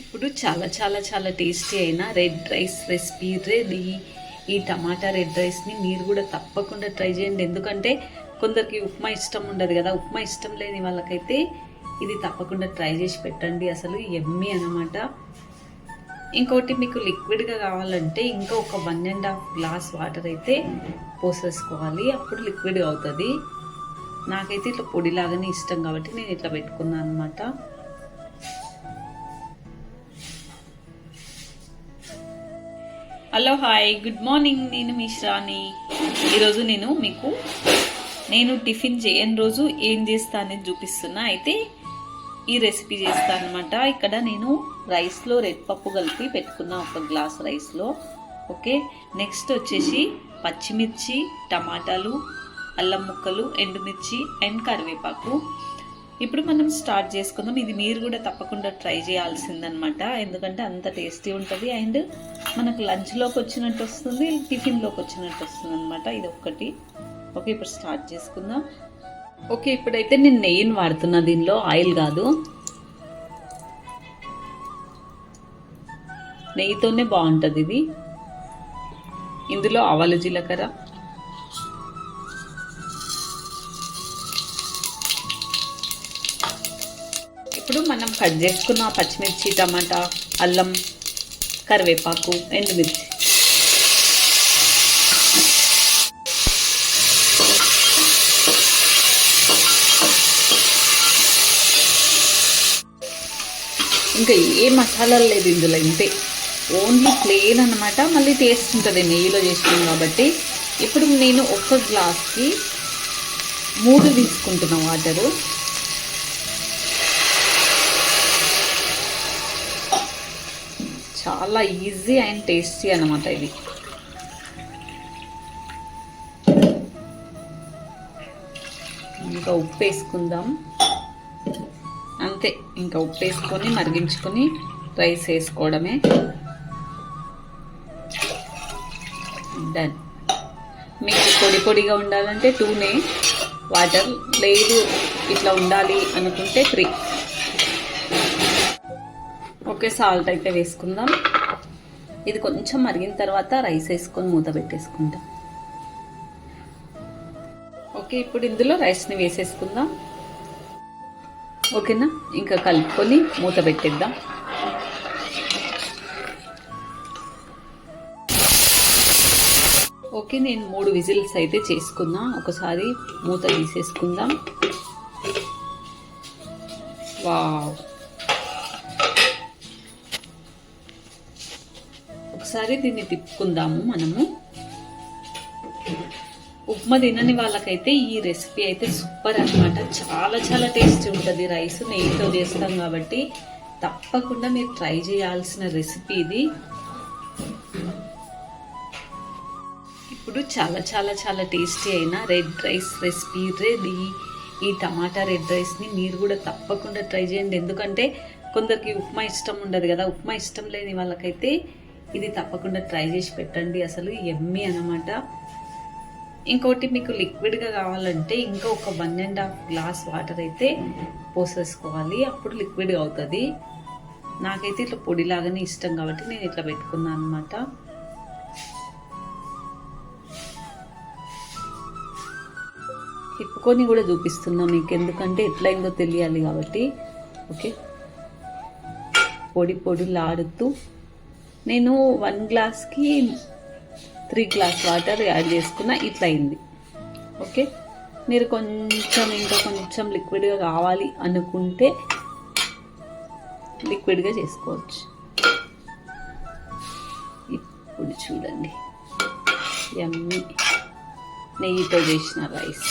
ఇప్పుడు చాలా చాలా చాలా టేస్టీ అయిన రెడ్ రైస్ రెసిపీ రెడీ ఈ టమాటా రెడ్ రైస్ని మీరు కూడా తప్పకుండా ట్రై చేయండి. ఎందుకంటే కొందరికి ఉప్మా ఇష్టం ఉండదు కదా. ఉప్మా ఇష్టం లేని వాళ్ళకైతే ఇది తప్పకుండా ట్రై చేసి పెట్టండి. అసలు ఎమ్మి అనమాట ఇంకోటి మీకు లిక్విడ్గా కావాలంటే ఇంకా ఒక one and half glass water అయితే పోసేసుకోవాలి. అప్పుడు లిక్విడ్ అవుతుంది. నాకైతే ఇట్లా పొడిలాగానే ఇష్టం కాబట్టి నేను ఇట్లా పెట్టుకున్నాను అనమాట హలో హాయ్ గుడ్ మార్నింగ్ నేను మిశ్రాని ఈరోజు నేను మీకు నేను టిఫిన్ చేయని రోజు ఏం చేస్తానని చూపిస్తున్నా. అయితే ఈ రెసిపీ చేస్తాను అనమాట ఇక్కడ నేను రైస్లో రెడ్ పప్పు కలిపి పెట్టుకున్న ఒక గ్లాస్ రైస్లో. ఓకే? నెక్స్ట్ వచ్చేసి పచ్చిమిర్చి టమాటాలు అల్లం ముక్కలు ఎండుమిర్చి అండ్ కరివేపాకు. ఇప్పుడు మనం స్టార్ట్ చేసుకుందాం. ఇది మీరు కూడా తప్పకుండా ట్రై చేయాల్సిందనమాట ఎందుకంటే అంత టేస్టీ ఉంటుంది అండ్ మనకు లంచ్లోకి వచ్చినట్టు వస్తుంది టిఫిన్లోకి వచ్చినట్టు వస్తుంది అనమాట ఇది ఒక్కటి. ఓకే ఇప్పుడు స్టార్ట్ చేసుకుందాం. ఓకే ఇప్పుడైతే నేను నెయ్యిని వాడుతున్నా. దీనిలో ఆయిల్ కాదు. నెయ్యితోనే బాగుంటుంది ఇది. ఇందులో ఆవాలు జీలకర్ర. ఇప్పుడు మనం కట్ చేసుకున్న పచ్చిమిర్చి టమాటా అల్లం కరివేపాకు ఎండుమిర్చి. ఇంకా ఏ మసాలాలు లేదు ఇందులో ఇంతే. ఓన్లీ ప్లేన్ అనమాట మళ్ళీ టేస్ట్ ఉంటుంది నెయ్యిలో చేసినాం కాబట్టి. ఇప్పుడు నేను ఒక గ్లాస్కి మూడు తీసుకుంటున్నాను వాటరు చాలా ఈజీ అండ్ టేస్టీ అనమాట ఇది. ఇంకా ఉప్పు వేసుకుందాం. అంతే ఇంకా ఉప్పు వేసుకొని మరిగించుకొని రైస్ వేసుకోవడమే. డన్ మీకు పొడి పొడిగా ఉండాలంటే టూనే వాటర్ లేదు ఇట్లా ఉండాలి అనుకుంటే త్రీ. ఓకే సాల్ట్ అయితే వేసుకుందాం. ఇది కొంచెం మరిగిన తర్వాత రైస్ వేసుకొని మూత పెట్టేసుకుందాం. ఓకే ఇప్పుడు ఇందులో రైస్ని వేసేసుకుందాం. ఓకేనా? ఇంకా కలుపుకొని మూత పెట్టేద్దాం. ఓకే నేను మూడు విజిల్స్ అయితే చేసుకున్నా. ఒకసారి మూత తీసేసుకుందాం. వావ్. ఒకసారి దీన్ని తిప్పుకుందాము మనము. ఉప్మా తినని వాళ్ళకైతే ఈ రెసిపీ అయితే సూపర్ అనమాట చాలా చాలా టేస్టీ ఉంటుంది. రైస్ నెయ్యితో చేస్తాం కాబట్టి తప్పకుండా మీరు ట్రై చేయాల్సిన రెసిపీ ఇది. ఇప్పుడు చాలా చాలా చాలా టేస్టీ అయిన రెడ్ రైస్ రెసిపీ రెడీ. ఈ టమాటా రెడ్ రైస్ని మీరు కూడా తప్పకుండా ట్రై చేయండి. ఎందుకంటే కొందరికి ఉప్మా ఇష్టం ఉండదు కదా. ఉప్మా ఇష్టం లేని వాళ్ళకైతే ఇది తప్పకుండా ట్రై చేసి పెట్టండి అసలు ఎమ్మి అనమాట ఇంకోటి మీకు లిక్విడ్గా కావాలంటే ఇంకా ఒక one and half glass water అయితే పోసేసుకోవాలి. అప్పుడు లిక్విడ్ అవుతుంది. నాకైతే ఇట్లా పొడిలాగానే ఇష్టం కాబట్టి నేను ఇట్లా పెట్టుకున్నాను అనమాట తిప్పుకొని కూడా చూపిస్తున్నా మీకు ఎందుకంటే ఎట్లయిందో తెలియాలి కాబట్టి. ఓకే. పొడి పొడిలాడుతూ నేను వన్ గ్లాస్కి త్రీ గ్లాస్ వాటర్ యాడ్ చేసుకున్న ఇట్లా అయింది ఓకే? మీరు కొంచెం ఇంకా కొంచెం లిక్విడ్గా కావాలి అనుకుంటే లిక్విడ్గా చేసుకోవచ్చు. ఇప్పుడు చూడండి. ఎమ్మి నెయ్యితో చేసిన రైస్